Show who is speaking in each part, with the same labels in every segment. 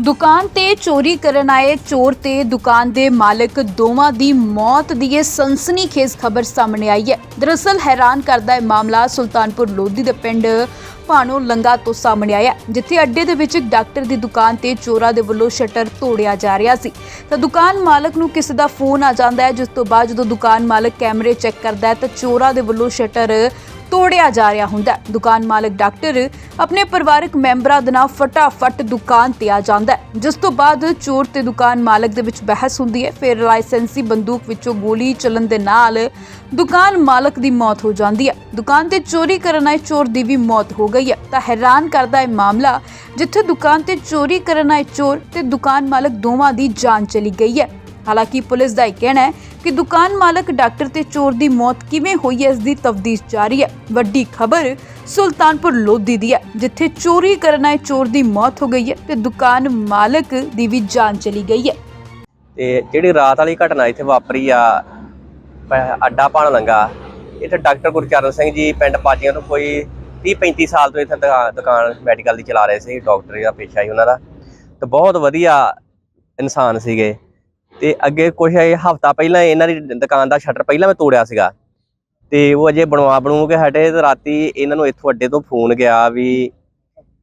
Speaker 1: ਦੁਕਾਨ ਤੇ ਚੋਰੀ ਕਰਨ ਆਏ ਚੋਰ ਤੇ ਦੁਕਾਨ ਦੇ ਮਾਲਕ ਦੋਵਾਂ ਦੀ ਮੌਤ ਦੀ ਇਹ ਸਨਸਨੀਖੇਜ਼ ਖਬਰ ਸਾਹਮਣੇ ਆਈ ਹੈ। ਦਰਅਸਲ ਹੈਰਾਨ ਕਰਦਾ ਇਹ ਮਾਮਲਾ ਸੁਲਤਾਨਪੁਰ ਲੋਧੀ ਦੇ ਪਿੰਡ ਭਾਣੋ ਲੰਗਾ ਤੋਂ ਸਾਹਮਣੇ ਆਇਆ ਜਿੱਥੇ ਅੱਡੇ ਦੇ ਵਿੱਚ ਇੱਕ ਡਾਕਟਰ ਦੀ ਦੁਕਾਨ ਤੇ ਚੋਰਾਂ ਦੇ ਵੱਲੋਂ ਸ਼ਟਰ ਤੋੜਿਆ ਜਾ ਰਿਹਾ ਸੀ। ਤਾਂ ਦੁਕਾਨ ਮਾਲਕ ਨੂੰ ਕਿਸੇ ਦਾ ਫੋਨ ਆ ਜਾਂਦਾ ਹੈ, ਜਿਸ ਤੋਂ ਬਾਅਦ ਜਦੋਂ ਦੁਕਾਨ ਮਾਲਕ ਕੈਮਰੇ ਚੈੱਕ ਕਰਦਾ ਹੈ ਤਾਂ ਚੋਰਾਂ ਦੇ ਵੱਲੋਂ ਸ਼ਟਰ ਤੋੜਿਆ ਜਾ ਰਿਹਾ ਹੁੰਦਾ ਹੈ। ਦੁਕਾਨ ਮਾਲਕ ਡਾਕਟਰ ਆਪਣੇ ਪਰਿਵਾਰਕ ਮੈਂਬਰਾਂ ਦੇ ਨਾਲ ਫਟਾਫਟ ਦੁਕਾਨ ਤੇ ਆ ਜਾਂਦਾ ਹੈ। ਜਿਸ ਤੋਂ ਬਾਅਦ ਚੋਰ ਤੇ ਦੁਕਾਨ ਮਾਲਕ ਦੇ ਵਿੱਚ ਬਹਿਸ ਹੁੰਦੀ ਹੈ। ਫਿਰ ਲਾਇਸੈਂਸੀ ਬੰਦੂਕ ਵਿੱਚੋਂ ਗੋਲੀ ਚੱਲਣ ਦੇ ਨਾਲ ਦੁਕਾਨ ਮਾਲਕ ਦੀ ਮੌਤ ਹੋ ਜਾਂਦੀ ਹੈ। ਦੁਕਾਨ ਤੇ ਚੋਰੀ ਕਰਨ ਆਏ ਚੋਰ ਦੀ ਵੀ ਮੌਤ ਹੋ ਗਈ ਹੈ। ਤਾਂ ਹੈਰਾਨ ਕਰਦਾ ਹੈ ਮਾਮਲਾ ਜਿੱਥੇ ਦੁਕਾਨ ਤੇ ਚੋਰੀ ਕਰਨ ਆਏ ਚੋਰ ਤੇ ਦੁਕਾਨ ਮਾਲਕ ਦੋਵਾਂ ਦੀ ਜਾਨ ਚਲੀ ਗਈ ਹੈ। ਹਾਲਾਂਕਿ ਪੁਲਿਸ ਦਾ ਇਹ ਕਹਿਣਾ ਹੈ ਕਿ ਦੁਕਾਨ ਮਾਲਕ ਡਾਕਟਰ ਤੇ ਚੋਰ ਦੀ ਮੌਤ ਕਿਵੇਂ ਹੋਈ ਹੈ, ਇਸ ਦੀ ਤਫਤੀਸ਼ ਜਾਰੀ ਹੈ। ਵੱਡੀ ਖਬਰ ਸੁਲਤਾਨਪੁਰ ਲੋਧੀ ਦੀ ਹੈ, ਜਿੱਥੇ ਚੋਰੀ ਕਰਨ ਆਏ ਚੋਰ ਦੀ ਮੌਤ ਹੋ ਗਈ ਹੈ ਤੇ ਦੁਕਾਨ ਮਾਲਕ ਦੀ ਵੀ ਜਾਨ ਚਲੀ ਗਈ ਹੈ।
Speaker 2: ਤੇ ਜਿਹੜੀ ਰਾਤ ਵਾਲੀ ਘਟਨਾ ਇੱਥੇ ਵਾਪਰੀ ਆ ਅੱਡਾ ਪਾਣ ਲੰਗਾ, ਇੱਥੇ ਡਾਕਟਰ ਗੁਰਚਰਨ ਸਿੰਘ ਜੀ ਪਿੰਡ ਪਾਜੀਆਂ ਤੋਂ ਕੋਈ 30 35 ਸਾਲ ਤੋਂ ਇੱਥੇ ਦੁਕਾਨ ਮੈਡੀਕਲ ਦੀ ਚਲਾ ਰਹੇ ਸੀ, ਡਾਕਟਰ ਦਾ ਪੇਸ਼ਾ ਹੀ ਉਹਨਾਂ ਦਾ। ਤੇ ਬਹੁਤ ਵਧੀਆ ਇਨਸਾਨ ਸੀਗੇ। ਤੇ ਅੱਗੇ ਕੁਝ ਹਫਤਾ ਪਹਿਲਾਂ ਇਹਨਾਂ ਦੀ ਦੁਕਾਨ ਦਾ ਸ਼ਟਰ ਪਹਿਲਾਂ ਮੈਂ ਤੋੜਿਆ ਸੀਗਾ। ਤੇ ਉਹ ਅਜੇ ਬਣਵਾ ਬਣੂ ਕੇ ਹਟੇ ਤੇ ਰਾਤੀ ਇਹਨਾਂ ਨੂੰ ਇੱਥੋਂ ਅੱਡੇ ਤੋਂ ਫੋਨ ਗਿਆ ਵੀ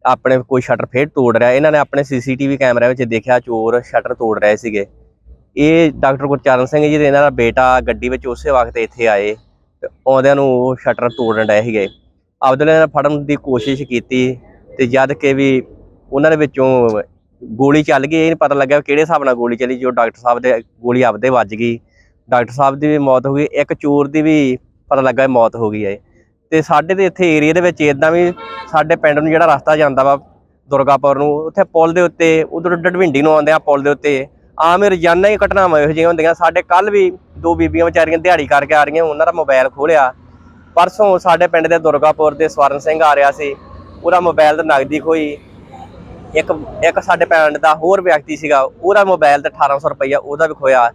Speaker 2: ਆਪਣੇ ਕੋਈ ਸ਼ਟਰ ਫੇਰ ਤੋੜ ਰਿਹਾ। ਇਹਨਾਂ ਨੇ ਆਪਣੇ ਸੀਸੀਟੀਵੀ ਕੈਮਰੇ ਵਿੱਚ ਦੇਖਿਆ ਚੋਰ ਸ਼ਟਰ ਤੋੜ ਰਹੇ ਸੀਗੇ। ਇਹ ਡਾਕਟਰ ਗੁਰਚਰਨ ਸਿੰਘ ਜੀ ਦੇ ਇਹਨਾਂ ਦਾ ਬੇਟਾ ਗੱਡੀ ਵਿੱਚ ਉਸੇ ਵਕਤ ਇੱਥੇ ਆਏ ਤੇ ਆਉਂਦਿਆਂ ਨੂੰ ਉਹ ਸ਼ਟਰ ਤੋੜਨ ਡਏ ਸੀਗੇ। ਆਪਦੇ ਨੇ ਫੜਨ ਦੀ ਕੋਸ਼ਿਸ਼ ਕੀਤੀ ਤੇ ਜਦ ਕਿ ਵੀ ਉਹਨਾਂ ਦੇ ਵਿੱਚੋਂ ਗੋਲੀ ਚੱਲ ਗਈ, ਇਹ ਨਹੀਂ ਪਤਾ ਲੱਗਿਆ ਕਿਹੜੇ ਹਿਸਾਬ ਨਾਲ ਗੋਲੀ ਚੱਲੀ ਜੋ ਡਾਕਟਰ ਸਾਹਿਬ ਦੇ ਗੋਲੀ ਆਪਦੇ ਵੱਜ ਗਈ। ਡਾਕਟਰ ਸਾਹਿਬ ਦੀ ਵੀ ਮੌਤ ਹੋ ਗਈ, ਇੱਕ ਚੋਰ ਦੀ ਵੀ ਪਤਾ ਲੱਗਾ ਮੌਤ ਹੋ ਗਈ ਹੈ। ਤੇ ਸਾਡੇ ਦੇ ਇੱਥੇ ਏਰੀਆ ਦੇ ਵਿੱਚ ਇਦਾਂ ਵੀ ਸਾਡੇ ਪਿੰਡ ਨੂੰ ਜਿਹੜਾ ਰਸਤਾ ਜਾਂਦਾ ਵਾ, ਦੁਰਗਾਪੁਰ ਨੂੰ, ਉੱਥੇ ਪੁਲ ਦੇ ਉੱਤੇ, ਉਧਰ ਡਡਵਿੰਡੀ ਨੂੰ ਆਉਂਦੇ ਆ ਪੁਲ ਦੇ ਉੱਤੇ। ਆਮ ਰੋਜ਼ਾਨਾ ਹੀ ਘਟਨਾਵਾਂ ਇਹੋ ਜਿਹੀਆਂ ਹੁੰਦੀਆਂ। ਸਾਡੇ ਕੱਲ ਵੀ ਦੋ ਬੀਬੀਆਂ ਵਿਚਾਰੀਆਂ ਦਿਹਾੜੀ ਕਰਕੇ ਆ ਰਹੀਆਂ, ਉਹਨਾਂ ਦਾ ਮੋਬਾਈਲ ਖੋਲਿਆ ਪਰਸੋਂ ਸਾਡੇ ਪਿੰਡ ਦੇ ਦੁਰਗਾਪੁਰ ਦੇ ਸਵਰਨ ਸਿੰਘ ਆ ਰਿਹਾ ਸੀ, ਉਹਦਾ ਮੋਬਾਈਲ ਤੇ ਨਗਦੀ ਖੋਈ ਇੱਕ ਇੱਕ ਸਾਡੇ ਪਿੰਡ ਦਾ ਹੋਰ ਵਿਅਕਤੀ ਸੀਗਾ, ਉਹਦਾ ਮੋਬਾਈਲ ਤੇ 1800 ਰੁਪਈਆ ਉਹਦਾ ਵੀ ਖੋਇਆ।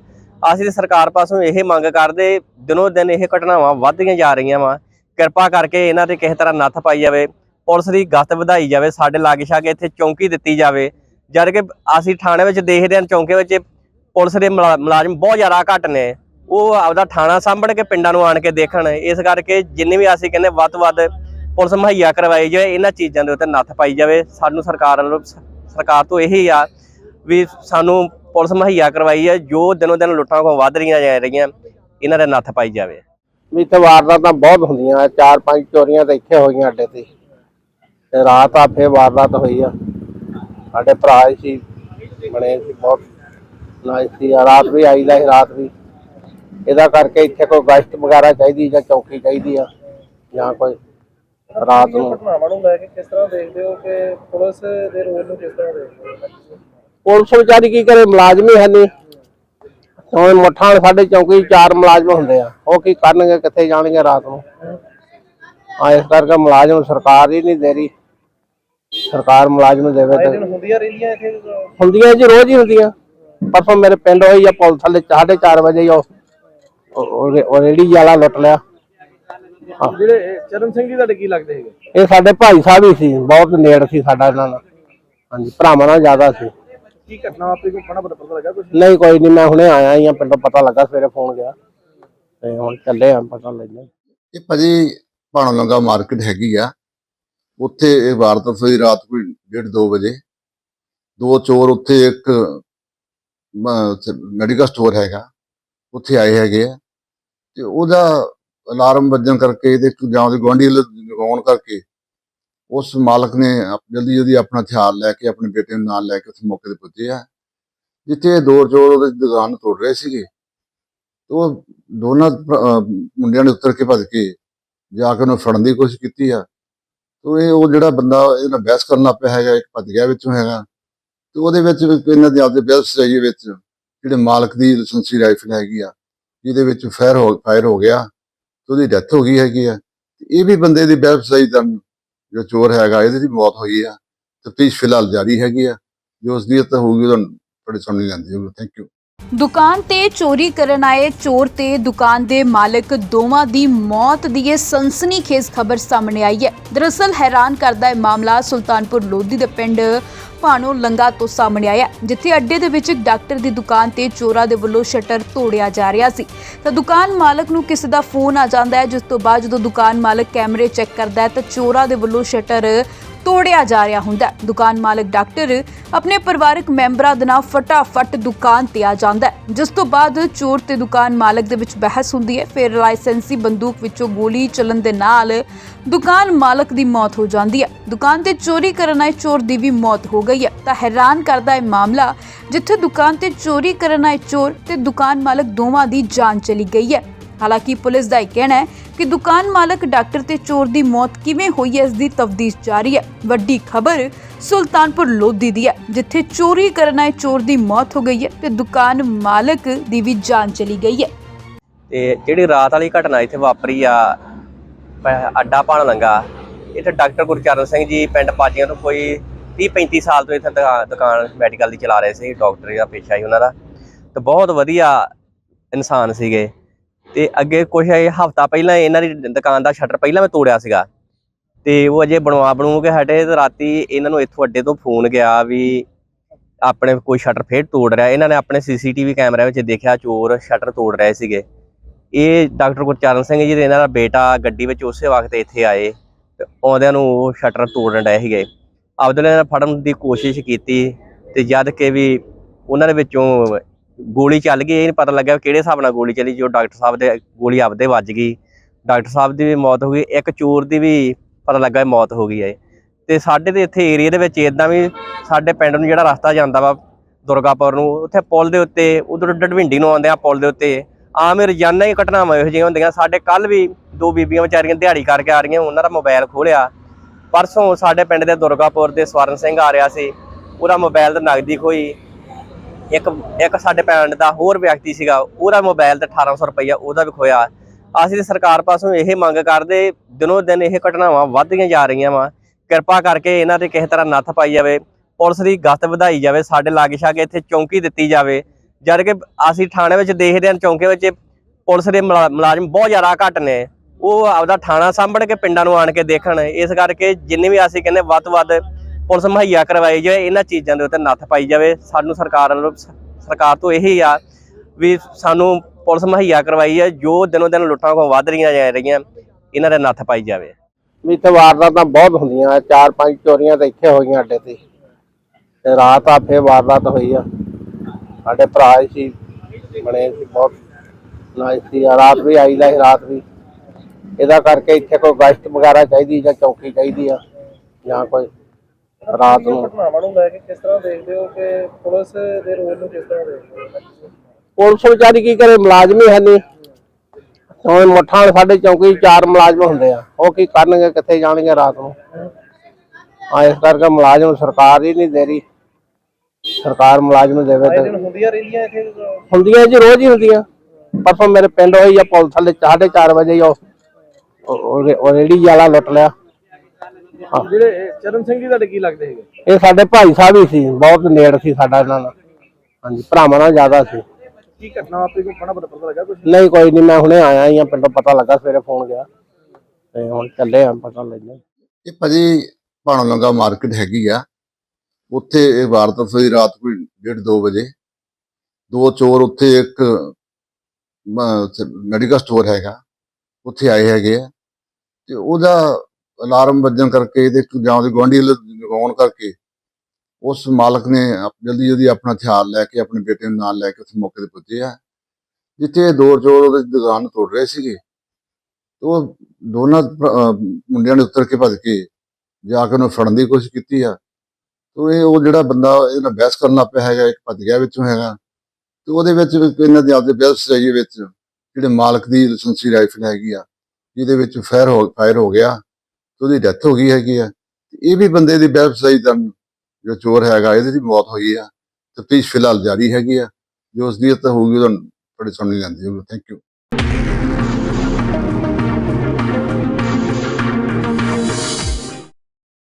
Speaker 2: ਅਸੀਂ ਤੇ ਸਰਕਾਰ ਪਾਸੋਂ ਇਹ ਮੰਗ ਕਰਦੇ, ਦਿਨੋ ਦਿਨ ਇਹ ਘਟਨਾਵਾਂ ਵੱਧਦੀਆਂ ਜਾ ਰਹੀਆਂ ਵਾ। ਕਿਰਪਾ ਕਰਕੇ ਇਹਨਾਂ ਤੇ ਕਿਸੇ ਤਰ੍ਹਾਂ ਨੱਥ ਪਾਈ ਜਾਵੇ, ਪੁਲਿਸ ਦੀ ਗਸ਼ਤ ਵਧਾਈ ਜਾਵੇ, ਸਾਡੇ ਲਾਗੇ ਛਾਗੇ ਇੱਥੇ ਚੌਂਕੀ ਦਿੱਤੀ ਜਾਵੇ। ਜਦ ਕਿ ਅਸੀਂ ਥਾਣੇ ਵਿੱਚ ਦੇਖਦੇ ਹਾਂ, ਚੌਂਕੇ ਵਿੱਚ ਪੁਲਿਸ ਦੇ ਮੁਲਾ- ਮੁਲਾਜ਼ਮ ਬਹੁਤ ਜ਼ਿਆਦਾ ਘੱਟ ਨੇ। ਉਹ ਆਪਦਾ ਥਾਣਾ ਸਾਂਭਣ ਕੇ ਪਿੰਡਾਂ ਨੂੰ ਆਣ ਕੇ ਦੇਖਣ। ਇਸ ਕਰਕੇ ਜਿੰਨੇ ਵੀ ਅਸੀਂ ਕਹਿੰਦੇ ਵੱਧ ਤੋਂ ਵੱਧ ਪੁਲਿਸ ਮੁਹੱਈਆ ਕਰਵਾਈ ਜਾਵੇ, ਇਹਨਾਂ ਚੀਜ਼ਾਂ ਦੇ ਉੱਤੇ ਨੱਥ ਪਾਈ ਜਾਵੇ। ਸਾਨੂੰ ਸਰਕਾਰ ਵੱਲੋਂ ਸਰਕਾਰ ਤੋਂ ਇਹੀ ਆ ਵੀ ਸਾਨੂੰ ਪੁਲਿਸ ਮੁਹੱਈਆ ਕਰਵਾਈ ਹੈ ਜੋ ਦਿਨੋ ਦਿਨ ਲੁੱਟਾਂ ਕੋ ਵੱਧ ਰਹੀਆਂ ਜਾ ਰਹੀਆਂ, ਇਹਨਾਂ ਦੇ ਨੱਥ ਪਾਈ ਜਾਵੇ।
Speaker 3: ਵੀ ਇੱਥੇ ਵਾਰਦਾਤਾਂ ਬਹੁਤ ਹੁੰਦੀਆਂ, ਚਾਰ ਪੰਜ ਚੋਰੀਆਂ ਤਾਂ ਇੱਥੇ ਹੋਈਆਂ ਅੱਡੇ ਤੇ। ਤੇ ਰਾਤ ਆ ਫੇਰ ਵਾਰਦਾਤ ਹੋਈ ਆ। ਸਾਡੇ ਭਰਾ ਹੀ ਸੀ, ਬਣੇ ਸੀ ਬਹੁਤ ਨਾਈਸ ਸੀ ਰਾਤ ਵੀ ਆਈਦਾ ਸੀ, ਰਾਤ ਵੀ। ਇਹਦਾ ਕਰਕੇ ਇੱਥੇ ਕੋਈ ਗਸ਼ਤ ਵਗੈਰਾ ਚਾਹੀਦੀ ਜਾਂ ਚੌਕੀ ਚਾਹੀਦੀ ਆ, ਜਾਂ ਕੋਈ ਰਾਤ ਨੂੰ।
Speaker 4: ਘਟਨਾਵਾਂ ਨੂੰ ਲੈ ਕੇ ਕਿਸ ਤਰ੍ਹਾਂ ਦੇਖਦੇ ਹੋ ਕਿ ਪੁਲਿਸ ਦੇ ਰੋਲ ਨੂੰ ਕਿਸ ਤਰ੍ਹਾਂ ਦੇਖਦੇ ਹੋ?
Speaker 3: ਪੁਲਿਸ ਵਿਚਾਰੀ ਕੀ ਕਰੇ ਮੁਲਾਜ਼ਮ ਹੀ ਹੈ ਨਹੀਂ। ਹੁਣ ਮੁੱਠਾਂ ਸਾਡੇ ਚੌਕੀ ਚਾਰ ਮੁਲਾਜ਼ਮ ਹੁੰਦੇ ਆ। ਉਹ ਕੀ ਕਰਨਗੇ ਕਿੱਥੇ ਜਾਣਗੇ ਰਾਤ ਨੂੰ? ਆ ਇਸ ਕਰਕੇ ਮੁਲਾਜ਼ਮ ਸਰਕਾਰ ਹੀ ਨਹੀਂ ਦੇ ਰਹੀ। ਸਰਕਾਰ ਮੁਲਾਜ਼ਮ ਦੇਵੇ ਤੇ
Speaker 4: ਹੁੰਦੀਆਂ ਰਹਿੰਦੀਆਂ ਇੱਥੇ
Speaker 3: ਹੁੰਦੀਆਂ ਜੀ ਰੋਜ਼ ਹੀ ਹੁੰਦੀਆਂ। ਪਰਸੋਂ ਮੇਰੇ ਪਿੰਡ ਹੋਈ ਆ ਪੁਲਿਸ ਥੱਲੇ 4:30 ਵਜੇ ਹੀ ਉਹ ਰੇੜੀ ਵਾਲਾ ਲੁੱਟ ਲਿਆ।
Speaker 4: ਜਿਹੜੇ ਚਰਨ ਸਿੰਘ ਜੀ ਤੁਹਾਡੇ ਕੀ ਲੱਗਦੇ ਹੈਗੇ?
Speaker 3: ਇਹ ਸਾਡੇ ਭਾਈ ਸਾਹਿਬ ਹੀ ਸੀ ਬਹੁਤ ਨੇੜ ਸੀ ਸਾਡਾ ਇਹਨਾਂ ਨਾਲ। ਹਾਂਜੀ ਭਰਾਵਾਂ ਨਾਲ ਜ਼ਿਆਦਾ ਸੀ।
Speaker 4: ਕੀ ਘਟਨਾ ਆਪੇ ਕੋਈ ਪਣਾ ਪਤਾ ਲੱਗਾ ਕੁਝ
Speaker 3: ਨਹੀਂ ਕੋਈ ਨਹੀਂ ਮੈਂ ਹੁਣੇ ਆਇਆ ਹੀ ਆ ਪਿੰਡੋਂ ਪਤਾ ਲੱਗਾ ਸਵੇਰੇ ਫੋਨ ਗਿਆ। ਤੇ ਹੁਣ ਚੱਲੇ ਆ ਪਤਾ ਲੈਣੇ
Speaker 5: ਇਹ ਭਾਜੀ ਭਾਣੋ ਲੰਗਾ ਮਾਰਕੀਟ ਹੈਗੀ ਆ। ਉੱਥੇ ਇਹ ਵਾਰਦਾਤ ਹੋਈ ਰਾਤ ਕੋਈ 1:30 2 ਵਜੇ। ਦੋ ਚੋਰ ਉੱਥੇ ਇੱਕ ਮੈਡੀਕਲ ਸਟੋਰ ਹੈਗਾ। ਉੱਥੇ ਆਏ ਹੈਗੇ ਆ। ਤੇ ਉਹਦਾ ਅਲਾਰਮ ਵੱਜਣ ਕਰਕੇ ਇਹਦੇ ਜਾਂ ਉਹਦੇ ਗੁਆਂਢੀ ਲਗਾਉਣ ਕਰਕੇ ਉਸ ਮਾਲਕ ਨੇ ਜਲਦੀ ਜਲਦੀ ਆਪਣਾ ਹਥਿਆਰ ਲੈ ਕੇ ਆਪਣੇ ਬੇਟੇ ਨੂੰ ਨਾਲ ਲੈ ਕੇ ਉੱਥੇ ਮੌਕੇ ਤੇ ਪੁੱਜੇ ਆ। ਜਿੱਥੇ ਇਹ ਦੋ ਚੋਰ ਉਹਦੇ ਦੁਕਾਨ ਤੋੜ ਰਹੇ ਸੀਗੇ। ਤੇ ਉਹ ਦੋਨਾਂ ਮੁੰਡਿਆਂ ਨੇ ਉੱਤਰ ਕੇ ਭੱਜ ਕੇ ਜਾ ਕੇ ਉਹਨੂੰ ਫੜਨ ਦੀ ਕੋਸ਼ਿਸ਼ ਕੀਤੀ ਆ। ਤੇ ਇਹ, ਉਹ ਜਿਹੜਾ ਬੰਦਾ ਇਹਨਾਂ ਬਹਿਸ ਕਰਨ ਲੱਗ ਪਿਆ ਹੈਗਾ, ਇੱਕ ਭੱਜ ਗਿਆ ਵਿੱਚੋਂ ਹੈਗਾ। ਤੇ ਉਹਦੇ ਵਿੱਚ ਇਹਨਾਂ ਦੇ ਆਪਦੇ ਬਹਿਸ ਸਜਾਈ ਵਿੱਚ ਜਿਹੜੇ ਮਾਲਕ ਦੀ ਲਾਇਸੈਂਸੀ ਰਾਈਫਲ ਹੈਗੀ ਆ, ਜਿਹਦੇ ਵਿੱਚ ਫਾਇਰ ਹੋ ਫਾਇਰ ਹੋ ਗਿਆ। ਤੇ ਉਹਦੀ ਡੈਥ ਹੋ ਗਈ ਹੈਗੀ ਆ। ਇਹ ਵੀ ਬੰਦੇ ਦੀ ਬਹਿਸ ਦਾ ਜੋ ਚੋਰ ਹੈਗਾ, ਇਹਦੀ ਦੀ ਮੌਤ ਹੋਈ ਆ। ਤਫਤੀਸ਼ ਫਿਲਹਾਲ ਜਾਰੀ ਹੈਗੀ ਆ। ਜੋ ਉਸ ਹੋਊਗੀ, ਉਹ ਤੁਹਾਡੇ ਸੁਣਨੀ ਜਾਂਦੀ ਹੋਊਗੀ। ਥੈਂਕ ਯੂ
Speaker 1: ਦੁਕਾਨ ਤੇ ਚੋਰੀ ਕਰਨ ਆਏ ਚੋਰ ਤੇ ਦੁਕਾਨ ਦੇ ਮਾਲਕ ਦੋਵਾਂ ਦੀ ਮੌਤ ਦੀ ਇਹ ਸਨਸਨੀਖੇਜ਼ ਖਬਰ ਸਾਹਮਣੇ ਆਈ ਹੈ। ਦਰਅਸਲ ਹੈਰਾਨ ਕਰਦਾ ਇਹ ਮਾਮਲਾ ਸੁਲਤਾਨਪੁਰ ਲੋਧੀ ਦੇ ਪਿੰਡ ਭਾਣੋ ਲੰਗਾ ਤੋਂ ਸਾਹਮਣੇ ਆਇਆ ਜਿੱਥੇ ਅੱਡੇ ਦੇ ਵਿੱਚ ਇੱਕ ਡਾਕਟਰ ਦੀ ਦੁਕਾਨ ਤੇ ਚੋਰਾਂ ਦੇ ਵੱਲੋਂ ਸ਼ਟਰ ਤੋੜਿਆ ਜਾ ਰਿਹਾ ਸੀ। ਤਾਂ ਦੁਕਾਨ ਮਾਲਕ ਨੂੰ ਕਿਸੇ ਦਾ ਫੋਨ ਆ ਜਾਂਦਾ ਹੈ, ਜਿਸ ਤੋਂ ਬਾਅਦ ਜਦੋਂ ਦੁਕਾਨ ਮਾਲਕ ਕੈਮਰੇ ਚੈੱਕ ਕਰਦਾ ਹੈ, ਤਾਂ ਚੋਰਾਂ ਦੇ ਵੱਲੋਂ ਸ਼ਟਰ ਤੋੜਿਆ ਜਾ ਰਿਹਾ ਹੁੰਦਾ ਹੈ। ਦੁਕਾਨ ਮਾਲਕ ਡਾਕਟਰ ਆਪਣੇ ਪਰਿਵਾਰਕ ਮੈਂਬਰਾਂ ਦੇ ਨਾਲ ਫਟਾਫਟ ਦੁਕਾਨ ਤੇ ਆ ਜਾਂਦਾ ਹੈ, ਜਿਸ ਤੋਂ ਬਾਅਦ ਚੋਰ ਤੇ ਦੁਕਾਨ ਮਾਲਕ ਦੇ ਵਿੱਚ ਬਹਿਸ ਹੁੰਦੀ ਹੈ। ਫਿਰ ਲਾਇਸੈਂਸੀ ਬੰਦੂਕ ਵਿੱਚੋਂ ਗੋਲੀ ਚੱਲਣ ਦੇ ਨਾਲ ਦੁਕਾਨ ਮਾਲਕ ਦੀ ਮੌਤ ਹੋ ਜਾਂਦੀ ਹੈ। ਦੁਕਾਨ ਤੇ ਚੋਰੀ ਕਰਨ ਆਏ ਚੋਰ ਦੀ ਵੀ ਮੌਤ ਹੋ ਗਈ ਹੈ। ਤਾਂ ਹੈਰਾਨ ਕਰਦਾ ਹੈ ਮਾਮਲਾ, ਜਿੱਥੇ ਦੁਕਾਨ ਤੇ ਚੋਰੀ ਕਰਨ ਆਏ ਚੋਰ ਤੇ ਦੁਕਾਨ ਮਾਲਕ ਦੋਵਾਂ ਦੀ ਜਾਨ ਚਲੀ ਗਈ ਹੈ। ਹਾਲਾਂਕਿ ਪੁਲਿਸ ਦਾ ਇਹ ਕਹਿਣਾ ਹੈ ਕਿ ਦੁਕਾਨ ਮਾਲਕ ਡਾਕਟਰ ਤੇ ਚੋਰ ਦੀ ਮੌਤ ਕਿਵੇਂ ਹੋਈ ਹੈ, ਇਸ ਦੀ ਤਫਤੀਸ਼ ਜਾਰੀ ਹੈ। ਵੱਡੀ ਖਬਰ ਸੁਲਤਾਨਪੁਰ ਲੋਧੀ ਦੀ ਹੈ, ਜਿੱਥੇ ਚੋਰੀ ਕਰਨ ਆਏ ਚੋਰ ਦੀ ਮੌਤ ਹੋ ਗਈ ਹੈ ਤੇ ਦੁਕਾਨ ਮਾਲਕ ਦੀ ਵੀ ਜਾਨ ਚਲੀ ਗਈ ਹੈ।
Speaker 2: ਤੇ ਜਿਹੜੀ ਰਾਤ ਵਾਲੀ ਘਟਨਾ ਇੱਥੇ ਵਾਪਰੀ ਆ ਪ- ਅੱਡਾ ਪਾਣ ਲੰਗਾ ਇੱਥੇ ਡਾਕਟਰ ਗੁਰਚਰਨ ਸਿੰਘ ਜੀ ਪਿੰਡ ਪਾਜੀਆਂ ਤੋਂ ਕੋਈ 30 35 ਸਾਲ ਤੋਂ ਇੱਥੇ ਦੁਕਾਨ ਮੈਡੀਕਲ ਦੀ ਚਲਾ ਰਹੇ ਸੀ, ਡਾਕਟਰੀ ਦਾ ਪੇਸ਼ਾ ਹੀ ਉਹਨਾਂ ਦਾ। ਤੇ ਬਹੁਤ ਵਧੀਆ ਇਨਸਾਨ ਸੀਗੇ। ਤੇ ਅੱਗੇ ਕੁਝ ਹਫਤਾ ਪਹਿਲਾਂ ਇਹਨਾਂ ਦੀ ਦੁਕਾਨ ਦਾ ਸ਼ਟਰ ਪਹਿਲਾਂ ਮੈਂ ਤੋੜਿਆ ਸੀਗਾ। ਤੇ ਉਹ ਅਜੇ ਬਣਵਾ ਬਣੂ ਕੇ ਹਟੇ ਤੇ ਰਾਤੀ ਇਹਨਾਂ ਨੂੰ ਇੱਥੋਂ ਅੱਡੇ ਤੋਂ ਫੋਨ ਗਿਆ ਵੀ ਆਪਣੇ ਕੋਈ ਸ਼ਟਰ ਫੇਰ ਤੋੜ ਰਿਹਾ। ਇਹਨਾਂ ਨੇ ਆਪਣੇ ਸੀਸੀਟੀਵੀ ਕੈਮਰਿਆਂ ਵਿੱਚ ਦੇਖਿਆ ਚੋਰ ਸ਼ਟਰ ਤੋੜ ਰਹੇ ਸੀਗੇ। ਇਹ ਡਾਕਟਰ ਗੁਰਚਰਨ ਸਿੰਘ ਜੀ ਦੇ ਇਹਨਾਂ ਦਾ ਬੇਟਾ ਗੱਡੀ ਵਿੱਚ ਉਸੇ ਵਕਤ ਇੱਥੇ ਆਏ ਤੇ ਆਉਂਦਿਆਂ ਨੂੰ ਉਹ ਸ਼ਟਰ ਤੋੜਨ ਰਹੇ ਸੀਗੇ। ਆਪਦੇ ਨੇ ਫੜਨ ਦੀ ਕੋਸ਼ਿਸ਼ ਕੀਤੀ ਤੇ ਜਦ ਕਿ ਵੀ ਉਹਨਾਂ ਦੇ ਵਿੱਚੋਂ ਗੋਲੀ ਚੱਲ ਗਈ, ਇਹ ਨਹੀਂ ਪਤਾ ਲੱਗਿਆ ਕਿਹੜੇ ਹਿਸਾਬ ਨਾਲ ਗੋਲੀ ਚੱਲੀ ਜੋ ਡਾਕਟਰ ਸਾਹਿਬ ਦੇ ਗੋਲੀ ਆਪਦੇ ਵੱਜ ਗਈ। ਡਾਕਟਰ ਸਾਹਿਬ ਦੀ ਵੀ ਮੌਤ ਹੋ ਗਈ, ਇੱਕ ਚੋਰ ਦੀ ਵੀ ਪਤਾ ਲੱਗਾ ਮੌਤ ਹੋ ਗਈ ਹੈ। ਤੇ ਸਾਡੇ ਦੇ ਇੱਥੇ ਏਰੀਆ ਦੇ ਵਿੱਚ ਇਦਾਂ ਵੀ ਸਾਡੇ ਪਿੰਡ ਨੂੰ ਜਿਹੜਾ ਰਸਤਾ ਜਾਂਦਾ ਵਾ, ਦੁਰਗਾਪੁਰ ਨੂੰ, ਉੱਥੇ ਪੁਲ ਦੇ ਉੱਤੇ, ਉਧਰ ਡਡਵਿੰਡੀ ਨੂੰ ਆਉਂਦੇ ਆ ਪੁਲ ਦੇ ਉੱਤੇ। ਆਮ ਹੀ ਰੋਜ਼ਾਨਾ ਹੀ ਘਟਨਾਵਾਂ ਇਹੋ ਜਿਹੀਆਂ ਹੁੰਦੀਆਂ। ਸਾਡੇ ਕੱਲ ਵੀ ਦੋ ਬੀਬੀਆਂ ਵਿਚਾਰੀਆਂ ਦਿਹਾੜੀ ਕਰਕੇ ਆ ਰਹੀਆਂ, ਉਹਨਾਂ ਦਾ ਮੋਬਾਈਲ ਖੋਲਿਆ ਪਰਸੋਂ ਸਾਡੇ ਪਿੰਡ ਦੇ ਦੁਰਗਾਪੁਰ ਦੇ ਸਵਰਨ ਸਿੰਘ ਆ ਰਿਹਾ ਸੀ। ਉਹਦਾ ਮੋਬਾਈਲ ਤੇ ਨਗਦੀ ਖੋਈ ਇੱਕ ਇੱਕ ਸਾਡੇ ਪਿੰਡ ਦਾ ਹੋਰ ਵਿਅਕਤੀ ਸੀਗਾ, ਉਹਦਾ ਮੋਬਾਈਲ ਤੇ 1800 ਰੁਪਈਆ ਉਹਦਾ ਵੀ ਖੋਇਆ। ਅਸੀਂ ਤੇ ਸਰਕਾਰ ਪਾਸੋਂ ਇਹ ਮੰਗ ਕਰਦੇ, ਦਿਨੋ ਦਿਨ ਇਹ ਘਟਨਾਵਾਂ ਵੱਧਦੀਆਂ ਜਾ ਰਹੀਆਂ ਵਾ। ਕਿਰਪਾ ਕਰਕੇ ਇਹਨਾਂ ਤੇ ਕਿਸੇ ਤਰ੍ਹਾਂ ਨੱਥ ਪਾਈ ਜਾਵੇ, ਪੁਲਿਸ ਦੀ ਗਸ਼ਤ ਵਧਾਈ ਜਾਵੇ, ਸਾਡੇ ਲਾਗੇ ਛਾਗੇ ਇੱਥੇ ਚੌਂਕੀ ਦਿੱਤੀ ਜਾਵੇ। ਜਦ ਕਿ ਅਸੀਂ ਥਾਣੇ ਵਿੱਚ ਦੇਖਦੇ ਹਾਂ, ਚੌਂਕੇ ਵਿੱਚ ਪੁਲਿਸ ਦੇ ਮੁਲਾ- ਮੁਲਾਜ਼ਮ ਬਹੁਤ ਜ਼ਿਆਦਾ ਘੱਟ ਨੇ। ਉਹ ਆਪਦਾ ਥਾਣਾ ਸਾਂਭਣ ਕੇ ਪਿੰਡਾਂ ਨੂੰ ਆਣ ਕੇ ਦੇਖਣ। ਇਸ ਕਰਕੇ ਜਿੰਨੇ ਵੀ ਅਸੀਂ ਕਹਿੰਦੇ ਵੱਧ ਤੋਂ ਵੱਧ ਪੁਲਿਸ ਮੁਹੱਈਆ ਕਰਵਾਈ ਜਾਵੇ, ਇਹਨਾਂ ਚੀਜ਼ਾਂ ਦੇ ਉੱਤੇ ਨੱਥ ਪਾਈ ਜਾਵੇ। ਸਾਨੂੰ ਸਰਕਾਰ ਵੱਲੋਂ ਸਰਕਾਰ ਤੋਂ ਇਹੀ ਆ ਵੀ ਸਾਨੂੰ ਪੁਲਿਸ ਮੁਹੱਈਆ ਕਰਵਾਈ ਹੈ ਜੋ ਦਿਨੋ ਦਿਨ ਲੁੱਟਾਂ ਕੋ ਵੱਧ ਰਹੀਆਂ ਜਾ ਰਹੀਆਂ, ਇਹਨਾਂ ਦੇ ਨੱਥ ਪਾਈ ਜਾਵੇ।
Speaker 3: ਵੀ ਇੱਥੇ ਵਾਰਦਾਤਾਂ ਬਹੁਤ ਹੁੰਦੀਆਂ, ਚਾਰ ਪੰਜ ਚੋਰੀਆਂ ਤਾਂ ਇੱਥੇ ਹੋਈਆਂ ਅੱਡੇ ਤੇ। ਤੇ ਰਾਤ ਆ ਫੇਰ ਵਾਰਦਾਤ ਹੋਈ ਆ। ਸਾਡੇ ਭਰਾ ਹੀ ਸੀ, ਬਣੇ ਸੀ ਬਹੁਤ ਨਾਈਸ ਸੀ ਰਾਤ ਵੀ ਆਈਦਾ ਸੀ, ਰਾਤ ਵੀ। ਇਹਦਾ ਕਰਕੇ ਇੱਥੇ ਕੋਈ ਗਸ਼ਤ ਵਗੈਰਾ ਚਾਹੀਦੀ ਜਾਂ ਚੌਕੀ ਚਾਹੀਦੀ ਆ, ਜਾਂ ਕੋਈ ਰਾਤ ਨੂੰ।
Speaker 4: ਘਟਨਾਵਾਂ ਨੂੰ ਲੈ ਕੇ ਕਿਸ ਤਰ੍ਹਾਂ ਦੇਖਦੇ ਹੋ ਕਿ ਪੁਲਿਸ ਦੇ ਰੋਲ ਨੂੰ ਕਿਸ ਤਰ੍ਹਾਂ ਦੇਖਦੇ ਹੋ?
Speaker 3: ਪੁਲਿਸ ਵਿਚਾਰੀ ਕੀ ਕਰੇ ਮੁਲਾਜ਼ਮ ਹੀ ਹੈ ਨਹੀਂ। ਹੁਣ ਮੱਠਾਂ ਵਾਲੇ ਸਾਡੇ ਚੌਂਕੀ ਚਾਰ ਮੁਲਾਜ਼ਮ ਹੁੰਦੇ ਆ। ਉਹ ਕੀ ਕਰਨਗੇ ਕਿੱਥੇ ਜਾਣਗੇ ਰਾਤ ਨੂੰ? ਆ ਇਸ ਕਰਕੇ ਮੁਲਾਜ਼ਮ ਸਰਕਾਰ ਹੀ ਨਹੀਂ ਦੇ ਰਹੀ। ਸਰਕਾਰ ਮੁਲਾਜ਼ਮ ਦੇਵੇ ਤੇ
Speaker 4: ਹੁੰਦੀਆਂ ਰਹਿੰਦੀਆਂ ਇੱਥੇ
Speaker 3: ਹੁੰਦੀਆਂ ਜੀ ਰੋਜ਼ ਹੀ ਹੁੰਦੀਆਂ। ਪਰਸੋਂ ਮੇਰੇ ਪਿੰਡ ਹੋਈ ਆ ਪੁਲਿਸ ਥੱਲੇ 4:30 ਵਜੇ ਉਹ ਰੇੜੀ ਵਾਲਾ ਲੁੱਟ ਲਿਆ।
Speaker 4: ਜਿਹੜੇ ਚਰਨ ਸਿੰਘ ਜੀ ਤੁਹਾਡੇ ਕੀ ਲੱਗਦੇ ਹੈਗੇ
Speaker 3: ਇਹ ਸਾਡੇ ਭਾਈ ਸਾਹਿਬ ਹੀ ਸੀ ਬਹੁਤ ਨੇੜ ਸੀ ਸਾਡਾ ਇਹਨਾਂ ਨਾਲ। ਹਾਂਜੀ ਭਰਾਵਾਂ ਨਾਲ ਜ਼ਿਆਦਾ ਸੀ।
Speaker 4: ਕੀ ਘਟਨਾ ਵਾਪਰੀ? ਕੋਈ ਫਣਾ ਪਤਾ ਲੱਗਾ ਕੁਝ
Speaker 3: ਨਹੀਂ ਕੋਈ ਨਹੀਂ ਮੈਂ ਹੁਣੇ ਆਇਆ ਹੀ ਆ ਪਿੰਡੋਂ ਪਤਾ ਲੱਗਾ ਸਵੇਰੇ ਫੋਨ ਗਿਆ। ਤੇ ਹੁਣ ਚੱਲੇ ਆ ਪਤਾ ਲੈਣੇ
Speaker 5: ਇਹ ਭਾਜੀ ਭਾਣੋ ਲੰਗਾ ਮਾਰਕੀਟ ਹੈਗੀ ਆ। ਉੱਥੇ ਇਹ ਵਾਰਦਾਤ ਹੋਈ ਰਾਤ ਕੋਈ 1:30 2 ਵਜੇ। ਦੋ ਚੋਰ ਉੱਥੇ ਇੱਕ ਮੈਡੀਕਲ ਸਟੋਰ ਹੈਗਾ। ਉੱਥੇ ਆਏ ਹੈਗੇ ਆ। ਤੇ ਉਹਦਾ ਅਲਾਰਮ ਵੱਜਣ ਕਰਕੇ ਇਹਦੇ ਜਾਂ ਉਹਦੇ ਗੁਆਂਢੀ ਲਗਾਉਣ ਕਰਕੇ ਉਸ ਮਾਲਕ ਨੇ ਜਲਦੀ ਜਲਦੀ ਆਪਣਾ ਹਥਿਆਰ ਲੈ ਕੇ ਆਪਣੇ ਬੇਟੇ ਨੂੰ ਨਾਲ ਲੈ ਕੇ ਉਸ ਮੌਕੇ ਤੇ ਪੁੱਜੇ ਆ। ਜਿੱਥੇ ਇਹ ਦੋ ਚੋਰ ਉਹਦੇ ਦੁਕਾਨ ਤੋੜ ਰਹੇ ਸੀਗੇ। ਉਹ ਦੋਨਾਂ ਮੁੰਡਿਆਂ ਨੇ ਉੱਤਰ ਕੇ ਭੱਜ ਕੇ ਜਾ ਕੇ ਉਹਨੂੰ ਫੜਨ ਦੀ ਕੋਸ਼ਿਸ਼ ਕੀਤੀ ਆ। ਤੇ ਇਹ ਉਹ ਜਿਹੜਾ ਬੰਦਾ ਇਹਨਾਂ ਬਹਿਸ ਕਰਨ ਲੱਗ ਪਿਆ ਹੈਗਾ, ਇੱਕ ਭੱਜ ਗਿਆ ਵਿੱਚੋਂ ਹੈਗਾ। ਤੇ ਉਹਦੇ ਵਿੱਚ ਇਹਨਾਂ ਦੇ ਆਪਦੇ ਬਹਿਸ ਸਜਾਈਏ ਵਿੱਚ ਜਿਹੜੇ ਮਾਲਕ ਦੀ ਲਾਇਸੈਂਸੀ ਰਾਈਫਲ ਹੈਗੀ ਆ, ਜਿਹਦੇ ਵਿੱਚ ਫਾਇਰ ਹੋ ਫਾਇਰ ਹੋ ਗਿਆ। ਤੇ ਉਹਦੀ ਡੈਥ ਹੋ ਗਈ ਹੈਗੀ ਆ। ਤੇ ਇਹ ਵੀ ਬੰਦੇ ਦੀ ਬਹਿਸ ਦਾ ਜੋ ਚੋਰ ਹੈਗਾ, ਇਹਦੀ ਵੀ ਮੌਤ ਹੋਈ ਆ। ਤਫਤੀਸ਼ ਫਿਲਹਾਲ ਜਾਰੀ ਹੈਗੀ ਆ। ਜੋ ਉਸ ਦੀ ਹੋਊਗੀ, ਉਹ ਤੁਹਾਡੇ ਸਾਹਮਣੇ ਜਾਂਦੀ ਹੋਊਗੀ ਥੈਂਕ ਯੂ